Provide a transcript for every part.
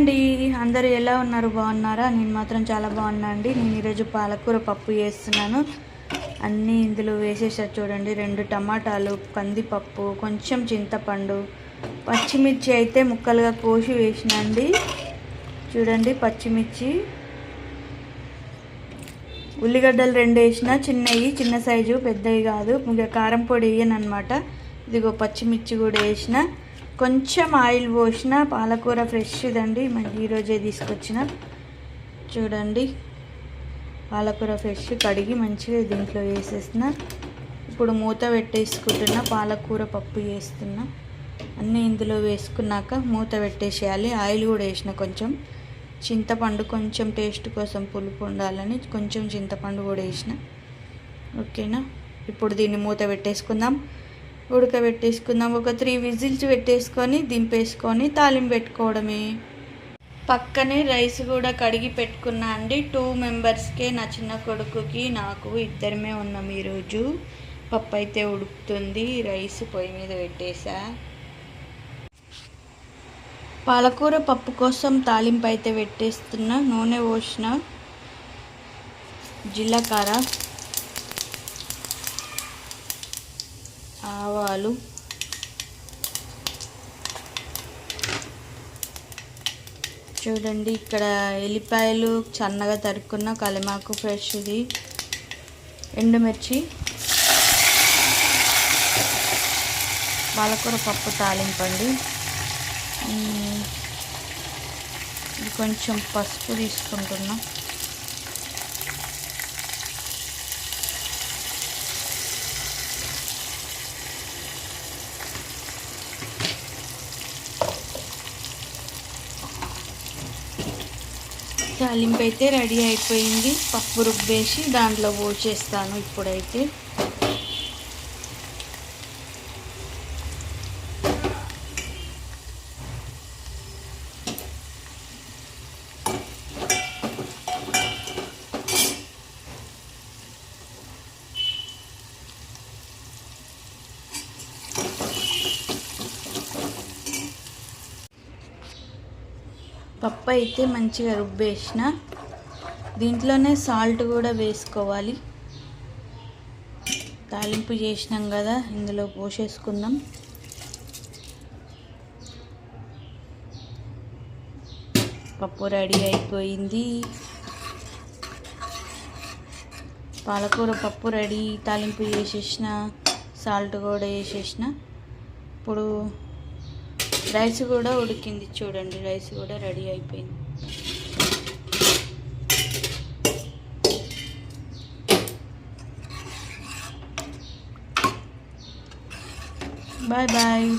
అండి అందరూ ఎలా ఉన్నారు? బాగున్నారా? నేను మాత్రం చాలా బాగున్నా అండి. నేను ఈరోజు పాలకూర పప్పు చేస్తున్నాను. అన్నీ ఇందులో వేసేసారు చూడండి. రెండు టమాటాలు కందిపప్పు కొంచెం చింతపండు పచ్చిమిర్చి అయితే ముక్కలుగా కోసి వేసిన అండి. చూడండి పచ్చిమిర్చి. ఉల్లిగడ్డలు రెండు వేసిన చిన్నవి చిన్న సైజు పెద్దవి కాదు. ఇంకా కారం పొడి వేయను అనమాట ఇదిగో పచ్చిమిర్చి కూడా వేసిన. కొంచెం ఆయిల్ పోసిన పాలకూర ఫ్రెష్దండి. మనకి ఈరోజే తీసుకొచ్చిన. చూడండి. పాలకూర ఫ్రెష్ కడిగి మంచిగా దీంట్లో వేసేసిన. ఇప్పుడు మూత పెట్టేసుకుంటున్న. పాలకూర పప్పు వేస్తున్నా. అన్నీ ఇందులో వేసుకున్నాక మూత పెట్టేసేయాలి. ఆయిల్ కూడా వేసిన కొంచెం. చింతపండు కొంచెం టేస్ట్ కోసం పులుపు ఉండాలని కొంచెం చింతపండు కూడా వేసిన. ఓకేనా? ఇప్పుడు దీన్ని మూత పెట్టేసుకుందాం. ఉడకబెట్టేసుకుందాం. ఒక త్రీ విజిల్స్ పెట్టేసుకొని దింపేసుకొని తాలింపు పెట్టుకోవడమే. పక్కనే రైస్ కూడా కడిగి పెట్టుకున్నా అండి. టూ మెంబర్స్కే నా చిన్న కొడుకుకి నాకు ఇద్దరమే ఉన్నాం ఈరోజు పప్పు అయితే ఉడుకుతుంది. రైస్ పొయ్యి మీద పెట్టేసా. పాలకూర పప్పు కోసం తాలింపు అయితే పెట్టేస్తున్నా. నూనె పోసిన జీలకర్ర. ఆవాలు. చూడండి ఇక్కడ ఎల్లిపాయలు సన్నగా తరుక్కున్న కలిమాకు ఫ్రెష్ది ఎండుమిర్చి. పాలకూర పప్పు తాలింపండి. కొంచెం పసుపు తీసుకుంటున్నాం. తాలింపు అయితే రెడీ అయిపోయింది. పప్పు రుబ్బేసి దాంట్లో పోసేస్తాను ఇప్పుడైతే. పప్పు అయితే మంచిగా రుబ్బేసిన. దీంట్లోనే సాల్ట్ కూడా వేసుకోవాలి. తాలింపు చేసినాం కదా ఇందులో పోసేసుకుందాం. పప్పు రెడీ అయిపోయింది. పాలకూర పప్పు రెడీ తాలింపు చేసేసిన సాల్ట్ కూడా వేసేసిన ఇప్పుడు రైస్ కూడా ఉడికింది చూడండి రైస్ కూడా రెడీ అయిపోయింది. Bye bye.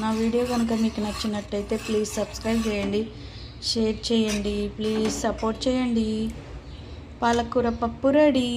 నా వీడియో కనుక మీకు నచ్చినట్టయితే ప్లీజ్ సబ్స్క్రైబ్ చేయండి షేర్ చేయండి ప్లీజ్ సపోర్ట్ చేయండి. పాలకూర పప్పు రెడీ.